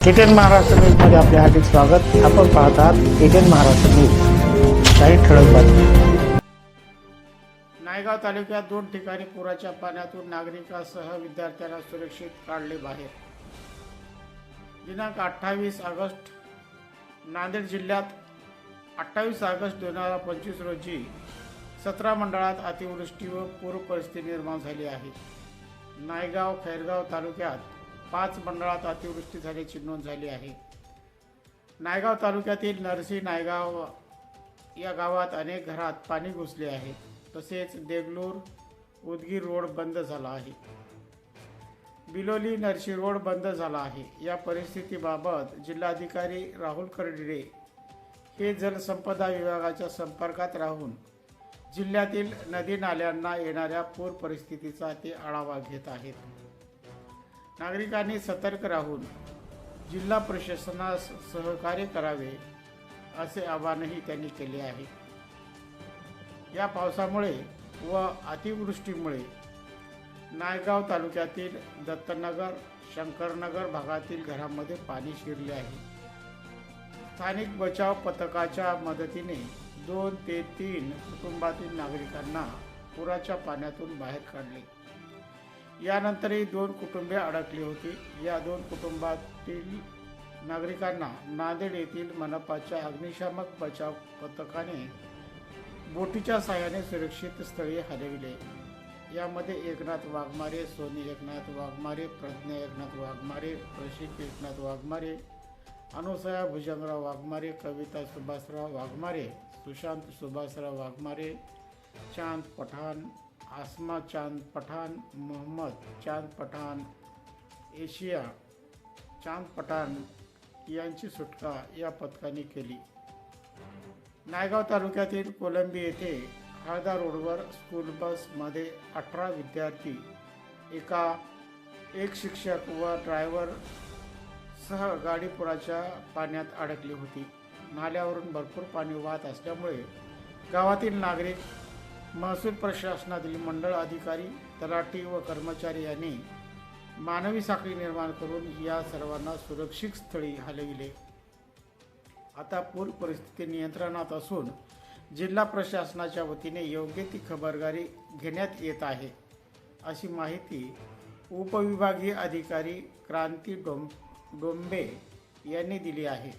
Attain Maharashtra न्यूजमध्ये आपले हार्दिक स्वागत. आपण पाहत आहात एटेन महाराष्ट्र न्यूज. काही ठळक बातमी नायगाव तालुक्यात दोन ठिकाणी पुराच्या पाण्यातून नागरिकांसह विद्यार्थ्यांना सुरक्षित काढले बाहेर. दिनांक अठ्ठावीस ऑगस्ट नांदेड जिल्ह्यात अठ्ठावीस ऑगस्ट दोन हजार पंचवीस रोजी सतरा मंडळात अतिवृष्टी व पूर परिस्थिती निर्माण झाली आहे. नायगाव खैरगाव तालुक्यात पाच मंडळात अतिवृष्टी झाल्याची नोंद झाली आहे. नायगाव तालुक्यातील नरसी नायगाव या गावात अनेक घरात पाणी घुसले आहे. तसेच देगलूर उदगीर रोड बंद झाला आहे. बिलोली नरसी रोड बंद झाला आहे. या परिस्थितीबाबत जिल्हाधिकारी राहुल कर्डिले हे जलसंपदा विभागाच्या संपर्कात राहून जिल्ह्यातील नदी नाल्यांना येणाऱ्या पूर परिस्थितीचा ते आढावा घेत आहेत. नागरिकांनी सतर्क राहून जिल्हा प्रशासनास सहकार्य करावे असे आवाहनही त्यांनी केले आहे. या पावसामुळे व अतिवृष्टीमुळे नायगाव तालुक्यातील दत्तनगर शंकरनगर भागातील घरामध्ये पाणी शिरले आहे. स्थानिक बचाव पथकाच्या मदतीने दोन ते तीन कुटुंबातील नागरिकांना पुराच्या पाण्यातून बाहेर काढले. यानंतरही दोन कुटुंबे अडकली होती. या दोन कुटुंबातील नागरिकांना नांदेड येथील मनपाच्या अग्निशामक बचाव पथकाने बोटीच्या सहाय्याने सुरक्षित स्थळी हलविले. यामध्ये एकनाथ वाघमारे सोनी एकनाथ वाघमारे प्रज्ञा एकनाथ वाघमारे प्रशिक एकनाथ वाघमारे अनुसया भुजंगराव वाघमारे कविता सुभाषराव वाघमारे सुशांत सुभाषराव वाघमारे चांद पठाण आसमा चांद पठाण मोहम्मद चांद पठाण एशिया चांद पठाण यांची सुटका या पथकाने केली. नायगाव तालुक्यातील कोलंबी येथे हळदा रोडवर स्कूल बसमध्ये अठरा विद्यार्थी एका एक शिक्षक व ड्रायव्हर सह गाडीपुराच्या पाण्यात अडकली होती. नाल्यावरून भरपूर पाणी वाहत असल्यामुळे गावातील नागरिक महसूल प्रशासनातील मंडळ अधिकारी तलाठी व कर्मचारी यांनी मानवी साखळी निर्माण करून या सर्वांना सुरक्षित स्थळी हलविले. आता पूर परिस्थिती नियंत्रणात असून जिल्हा प्रशासनाच्या वतीने योग्य ती खबरदारी घेण्यात येत आहे अशी माहिती उपविभागीय अधिकारी क्रांती डोम डोंबे यांनी दिली आहे.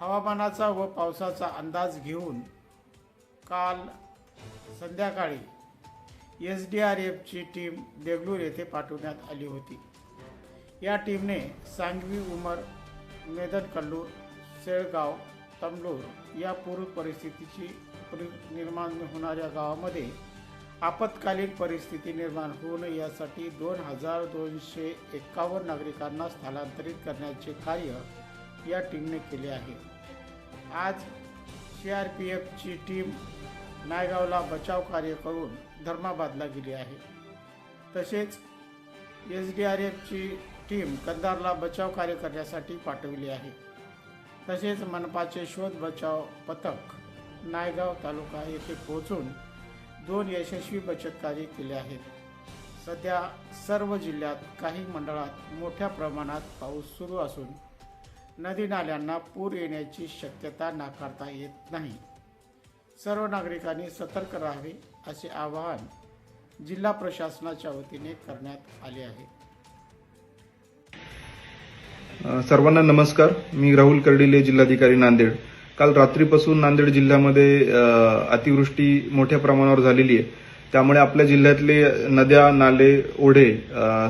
हवामानाचा व पावसाचा अंदाज घेऊन काल संध्याकाळी एस डी आर एफची टीम देगलूर येथे पाठवण्यात आली होती. या टीमने सांगवी उमर मेदन कल्लूर सेळगाव तमलूर या पूर परिस्थितीची निर्माण होणाऱ्या गावामध्ये आपत्कालीन परिस्थिती निर्माण होऊ नये यासाठी दोन हजार दोनशे एक्कावन्न नागरिकांना स्थलांतरित करण्याचे कार्य या टीमने केले आहे. आज सी आर पी एफची टीम नायगावला बचाव कार्य करून धर्माबादला गेली आहे. तसेच एस डी आर एफची टीम कंधारला बचाव कार्य करण्यासाठी पाठवली आहे. तसेच मनपाचे शोध बचाव पथक नायगाव तालुका येथे पोहोचून दोन यशस्वी बचत कार्य केले आहेत. सध्या सर्व जिल्ह्यात काही मंडळात मोठ्या प्रमाणात पाऊस सुरू असून नदी नाल्यांना पूर येण्याची शक्यता नाकारता येत नाही. सर्व नागरिकांनी सतर्क राहावे असे आवाहन जिल्हा प्रशासनाच्या वतीने करण्यात आले आहे. सर्वांना नमस्कार. मी राहुल कर्डिले जिल्हाधिकारी नांदेड. काल रात्रीपासून नांदेड जिल्ह्यामध्ये अतिवृष्टी मोठ्या प्रमाणावर झालेली आहे. त्यामुळे आपल्या जिल्ह्यातले नद्या नाले ओढे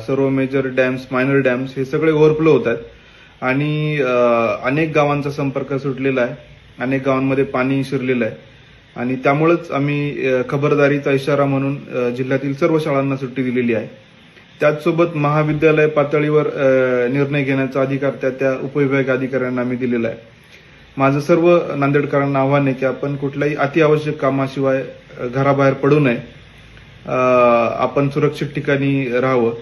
सर्व मेजर डॅम्स मायनर डॅम्स हे सगळे ओव्हरफ्लो होत आहेत. आणि अनेक गावांचा संपर्क सुटलेला आहे. अनेक गावांमध्ये पाणी शिरलेलं आहे. आणि त्यामुळेच आम्ही खबरदारीचा इशारा म्हणून जिल्ह्यातील सर्व शाळांना सुट्टी दिलेली आहे. त्याचसोबत महाविद्यालय पातळीवर निर्णय घेण्याचा अधिकार त्या त्या उपविभाग अधिकाऱ्यांना आम्ही दिलेला आहे. माझं सर्व नांदेडकरांना आव्हान आहे की आपण कुठल्याही अतिआवश्यक कामाशिवाय घराबाहेर पडू नये. आपण सुरक्षित ठिकाणी राहावं.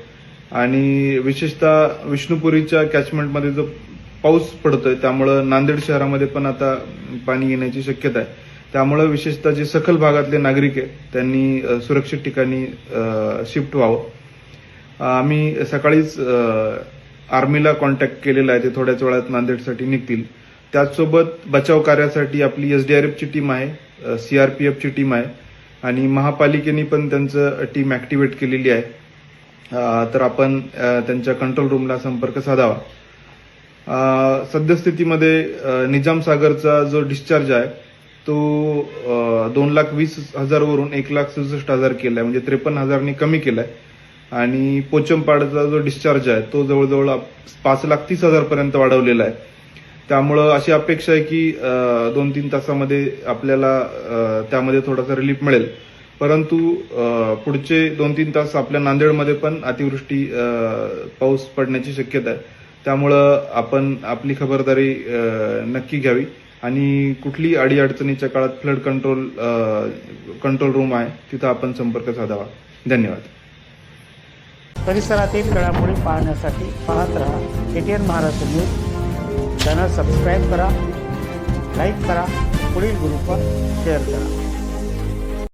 आणि विशेषतः विष्णुपुरीच्या कॅचमेंटमध्ये जो पाऊस पडतोय त्यामुळं नांदेड शहरामध्ये पण आता पाणी येण्याची शक्यता आहे. त्यामुळं विशेषतः जे सखल भागातले नागरिक आहेत त्यांनी सुरक्षित ठिकाणी शिफ्ट व्हावं. आम्ही सकाळीच आर्मीला कॉन्टॅक्ट केलेला आहे ते थोड्याच वेळात नांदेडसाठी निघतील. त्याचसोबत बचाव कार्यासाठी आपली एसडीआरएफची टीम आहे सीआरपीएफची टीम आहे आणि महापालिकेने पण त्यांचं टीम ऍक्टिव्हेट केलेली आहे. तर आपण त्यांच्या कंट्रोल रूमला संपर्क साधावा. सद्यस्थितीमध्ये निजामसागरचा निजाम सागरचा जो डिस्चार्ज आहे तो दोन लाख वीस हजारवरून एक लाख सदुसष्ट हजार केलाय म्हणजे त्रेपन्न हजारने कमी केलाय. आणि पोचमपाडचा जो डिस्चार्ज आहे तो जवळजवळ पाच लाख तीस हजारपर्यंत वाढवलेला आहे. त्यामुळं अशी अपेक्षा आहे की दोन तीन तासामध्ये आपल्याला त्यामध्ये थोडासा रिलीफ मिळेल. परंतु पुढचे दोन तीन तास आपल्या नांदेडमध्ये पण अतिवृष्टी पाऊस पडण्याची शक्यता आहे. त्यामुळं आपण आपली खबरदारी नक्की घ्यावी. आणि कुठली अडीअडचणीच्या काळात फ्लड कंट्रोल कंट्रोल रूम आहे तिथं आपण संपर्क साधावा. धन्यवाद. परिसरातील घडामोडी पाहण्यासाठी पाहत रहा ATN Maharashtra news. Channel subscribe करा लाईक करा पुढील ग्रुपवर शेअर करा.